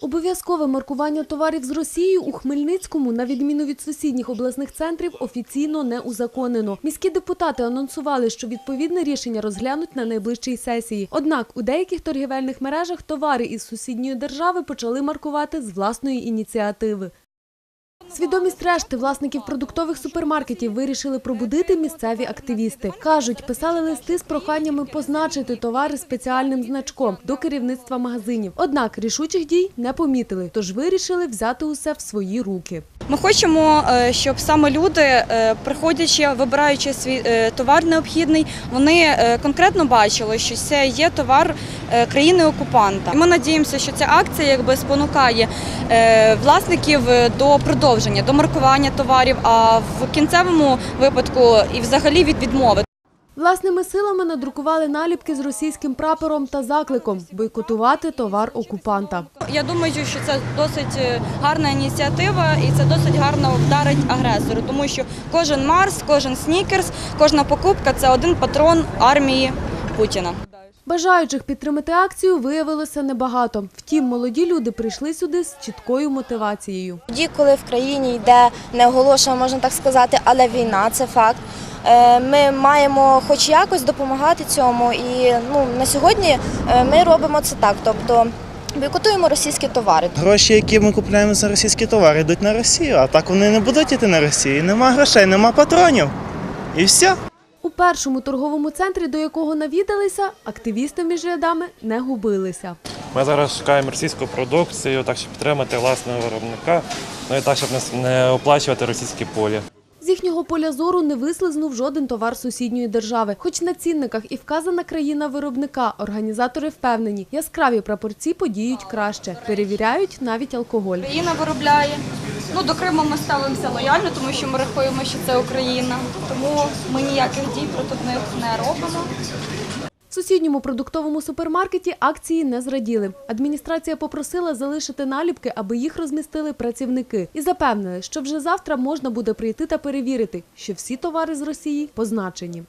Обов'язкове маркування товарів з Росією у Хмельницькому, на відміну від сусідніх обласних центрів, офіційно не узаконено. Міські депутати анонсували, що відповідне рішення розглянуть на найближчій сесії. Однак у деяких торгівельних мережах товари із сусідньої держави почали маркувати з власної ініціативи. Свідомість решти власників продуктових супермаркетів вирішили пробудити місцеві активісти. Кажуть, писали листи з проханнями позначити товари спеціальним значком до керівництва магазинів. Однак рішучих дій не помітили, тож вирішили взяти усе в свої руки. Ми хочемо, е, щоб саме люди, е, приходячи, вибираючи свій е, товар необхідний, вони конкретно бачили, що це є товар країни-окупанта. Ми надіємося, що ця акція якби спонукає власників до продовження, до маркування товарів, а в кінцевому випадку і взагалі від відмови. Власними силами надрукували наліпки з російським прапором та закликом бойкотувати товар окупанта. Я думаю, що це досить е, гарна ініціатива і це досить гарно вдарить агресору, тому що кожен Марс, кожен снікерс, кожна покупка це один патрон армії Путіна. Бажаючих підтримати акцію виявилося небагато. Втім, молоді люди прийшли сюди з чіткою мотивацією. Тоді, коли в країні йде не оголошена, можна так сказати, але війна це факт. Е, Ми маємо хоч якось допомагати цьому, і ну на сьогодні е, ми робимо це так. Тобто бойкотуємо російські товари. Гроші, які ми купуємо за російські товари, йдуть на Росію, а так вони не будуть йти на Росію. Нема грошей, нема патронів. І все. У першому торговому центрі, до якого навідалися, активісти між рядами не губилися. Ми зараз шукаємо російську продукцію, так щоб підтримати власного виробника, ну і так, щоб не- не оплачувати російські полі. Їхнього поля зору не вислизнув жоден товар сусідньої держави. Хоч на цінниках і вказана країна виробника, організатори впевнені, яскраві прапорці подіють краще. Перевіряють навіть алкоголь. Країна виробляє. Ну до Криму ми ставимося лояльно, тому що ми рахуємо, що це Україна. Тому ми ніяких дій проти них не робимо. Сусідньому продуктовому супермаркеті акції не зраділи. Адміністрація попросила залишити наліпки, аби їх розмістили працівники, і запевнили, що вже завтра можна буде прийти та перевірити, що всі товари з Росії позначені.